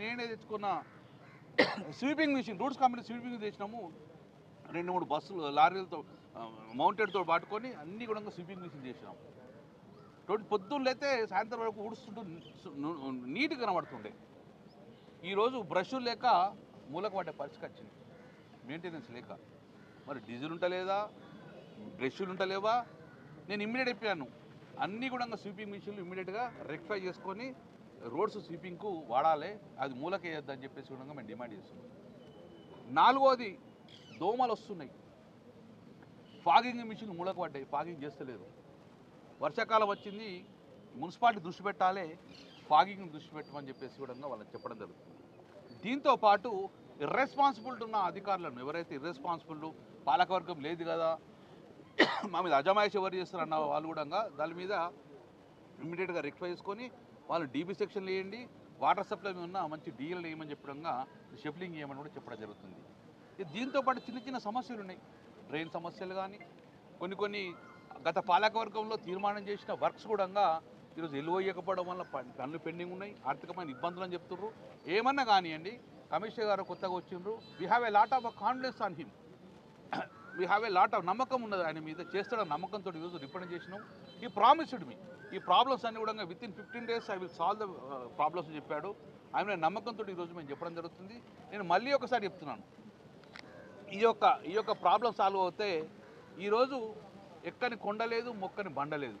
నేనే తెచ్చుకున్న sweeping machine roots company sweeping తెచ్చినాము. రెండు మూడు బస్సులు లారీలతో మౌంటెడ్తో పాటుకొని అన్ని కూడా స్వీపింగ్ మిషన్ చేసినాం. రోడ్డు పొద్దున్నైతే సాయంత్రం వరకు ఊడుస్తుంటూ నీట్ నీట్గా కనబడుతుండే. ఈరోజు బ్రష్లు లేక మూలకు పడ్డే పరిస్థితి వచ్చింది. మెయింటెనెన్స్ లేక. మరి డీజిల్ ఉంటలేదా? బ్రష్లు ఉంటలేవా? నేను ఇమ్మీడియట్ చెప్పాను. అన్నీ కూడా స్వీపింగ్ మిషన్లు ఇమ్మీడియట్గా రెక్టిఫై చేసుకొని రోడ్స్ స్వీపింగ్కు వాడాలి అది మూలకేయద్దని చెప్పేసి కూడా మేము డిమాండ్ చేస్తున్నాం. నాలుగోది దోమలు వస్తున్నాయి ఫాగింగ్ మిషన్ మూలకు పడ్డాయి ఫాగింగ్ చేస్తలేదు. వర్షాకాలం వచ్చింది మున్సిపాలిటీ దృష్టి పెట్టాలి ఫాగింగ్ దృష్టి పెట్టమని చెప్పేసి కూడా వాళ్ళకి చెప్పడం జరుగుతుంది. దీంతో పాటు ఇర్రెస్పాన్సిబిలిటీ ఉన్న అధికారులను ఎవరైతే ఇర్రెస్పాన్సిబుల్ పాలకవర్గం లేదు కదా మా మీద అజమాయిషి ఎవరు చేస్తారన్న వాళ్ళు కూడా దాని మీద ఇమీడియట్గా రెక్టిఫై చేసుకొని వాళ్ళు డీబీ సెక్షన్ వేయండి వాటర్ సప్లై ఉన్న మంచి డీఎల్ వేయమని చెప్పడంగా షెఫ్లింగ్ చేయమని కూడా చెప్పడం జరుగుతుంది. ఇది దీంతో పాటు చిన్న చిన్న సమస్యలు ఉన్నాయి. డ్రైన్ సమస్యలు కానీ కొన్ని కొన్ని గత పాలకవర్గంలో తీర్మానం చేసిన వర్క్స్ కూడా ఈరోజు ఇవ్వకపోవడం వల్ల పన్- పనులు పెండింగ్ ఉన్నాయి ఆర్థికమైన ఇబ్బందులు అని చెప్తున్నారు ఏమన్నా కానివ్వండి కమిషనర్ గారు కొత్తగా వచ్చిండ్రు. We have a lot of confidence on him we have a lot of నమ్మకం ఉన్నది. ఆయన మీద చేస్తాడని నమ్మకంతో ఈరోజు రిప్రజెంట్ చేసినాం. ఈ ప్రామిస్డ్ మీ ఈ ప్రాబ్లమ్స్ అన్ని కూడా within fifteen days I will solve the problems చెప్పాడు. ఆయన నమ్మకంతో ఈరోజు మేము చెప్పడం జరుగుతుంది. నేను మళ్ళీ ఒకసారి చెప్తున్నాను. ఈ యొక్క ఈ యొక్క ప్రాబ్లం సాల్వ్ అవుతే ఈరోజు ఎక్కని కొండ లేదు మొక్కని బండ లేదు.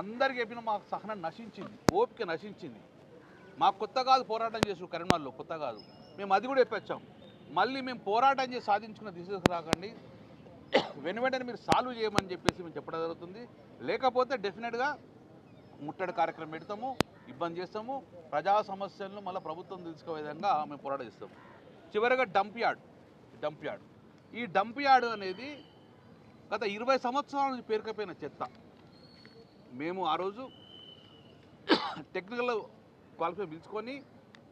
అందరికి చెప్పిన మా సహనం నశించింది. ఓపిక నశించింది. మాకు కొత్త కాదు పోరాటం చేసు కరీంనగర్లో కొత్త కాదు. మేము అది కూడా చెప్పొచ్చాం. మళ్ళీ మేము పోరాటం చేసి సాధించుకున్న దిశ రాకండి. వెను వెంటనే మీరు సాల్వ్ చేయమని చెప్పేసి మేము చెప్పడం జరుగుతుంది. లేకపోతే డెఫినెట్గా ముట్టడి కార్యక్రమం పెడతాము ఇబ్బంది చేస్తాము ప్రజా సమస్యలను మళ్ళీ ప్రభుత్వం తెలుసుకునే విధంగా మేము పోరాటం చేస్తాము చివరిగా డంప్ యార్డ్ డంప్ యార్డ్. ఈ డంప్ యార్డ్ అనేది గత ఇరవై సంవత్సరాల నుంచి పేరుకపోయిన చెత్త. మేము ఆ రోజు టెక్నికల్ క్వాలిఫై పిలుచుకొని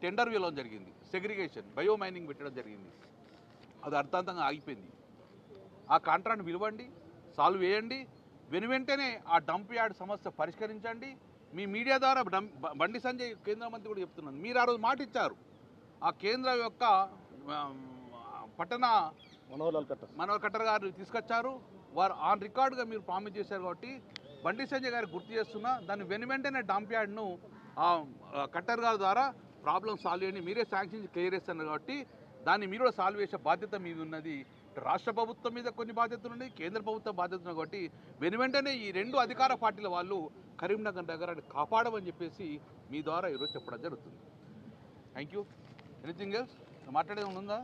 టెండర్ వేయడం జరిగింది. సెగ్రిగేషన్ బయో మైనింగ్ పెట్టడం జరిగింది. అది అర్థాంతంగా ఆగిపోయింది. ఆ కాంట్రాక్ట్ విలువండి సాల్వ్ చేయండి. వెను వెంటనే ఆ డంప్ యార్డ్ సమస్య పరిష్కరించండి. మీ మీడియా ద్వారా బండి సంజయ్ కేంద్ర మంత్రి కూడా చెప్తున్నాను. మీరు ఆ రోజు మాట ఇచ్చారు. ఆ కేంద్ర యొక్క పట్టణ మనోహర్లాల్ కట్టర్. మనోహర్ కట్టర్ గారు తీసుకొచ్చారు. వారు ఆన్ రికార్డుగా మీరు ప్రామిస్ చేశారు కాబట్టి బండి సంజయ్ గారు గుర్తు చేస్తున్నా దాన్ని వెను వెంటనే డంప్ యార్డ్ను ఆ, ఆ కట్టర్ గారి ద్వారా ప్రాబ్లం సాల్వ్ చేయండి. మీరే శాంక్షన్ క్లియర్ చేస్తున్నారు కాబట్టి దాన్ని మీరు కూడా సాల్వ్ చేసే బాధ్యత మీద ఉన్నది రాష్ట్ర ప్రభుత్వం మీద కొన్ని బాధ్యతలు ఉన్నాయి కేంద్ర ప్రభుత్వం బాధ్యతలు ఉన్నాయి కాబట్టి వెను వెంటనే ఈ రెండు అధికార పార్టీల వాళ్ళు కరీంనగర్ నగరాన్ని కాపాడమని చెప్పేసి మీ ద్వారా ఈరోజు చెప్పడం జరుగుతుంది. థ్యాంక్ యూ ఎనీథింగ్ ఎల్స్ మాట్లాడేది ఉందా?